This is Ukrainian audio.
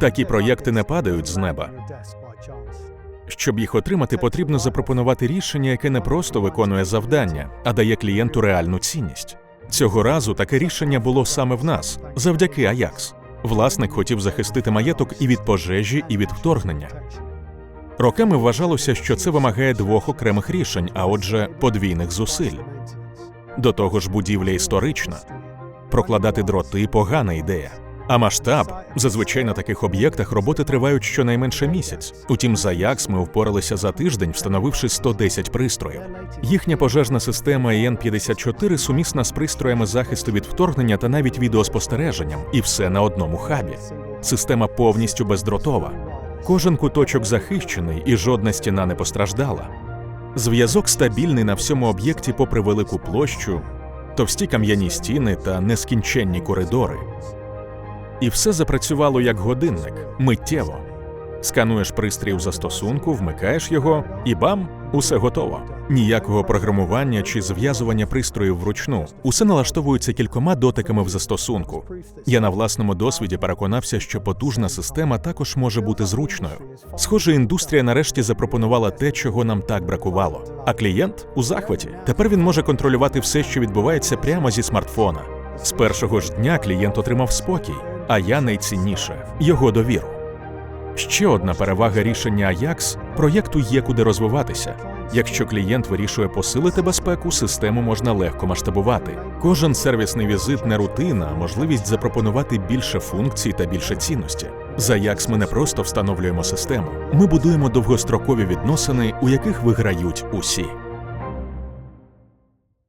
Такі проєкти не падають з неба. Щоб їх отримати, потрібно запропонувати рішення, яке не просто виконує завдання, а дає клієнту реальну цінність. Цього разу таке рішення було саме в нас, завдяки Аякс. Власник хотів захистити маєток і від пожежі, і від вторгнення. Роками вважалося, що це вимагає двох окремих рішень, а отже, подвійних зусиль. До того ж, будівля історична. Прокладати дроти погана ідея. А масштаб зазвичай на таких об'єктах роботи тривають щонайменше місяць. Утім, за Якс ми впоралися за тиждень, встановивши 110 пристроїв. Їхня пожежна система ІН-54 сумісна з пристроями захисту від вторгнення та навіть відеоспостереженням, і все на одному хабі. Система повністю бездротова. Кожен куточок захищений і жодна стіна не постраждала. Зв'язок стабільний на всьому об'єкті, попри велику площу, товсті кам'яні стіни та нескінченні коридори. І все запрацювало як годинник миттєво. Скануєш пристрій у застосунку, вмикаєш його, і бам, усе готово. Ніякого програмування чи зв'язування пристроїв вручну. Усе налаштовується кількома дотиками в застосунку. Я на власному досвіді переконався, що потужна система також може бути зручною. Схоже, індустрія нарешті запропонувала те, чого нам так бракувало. А клієнт у захваті. Тепер він може контролювати все, що відбувається прямо зі смартфона. З першого ж дня клієнт отримав спокій, а я найцінніше його довіру. Ще одна перевага рішення Ajax – проєкту є куди розвиватися. Якщо клієнт вирішує посилити безпеку, систему можна легко масштабувати. Кожен сервісний візит не рутина, а можливість запропонувати більше функцій та більше цінності. За Ajax ми не просто встановлюємо систему, ми будуємо довгострокові відносини, у яких виграють усі.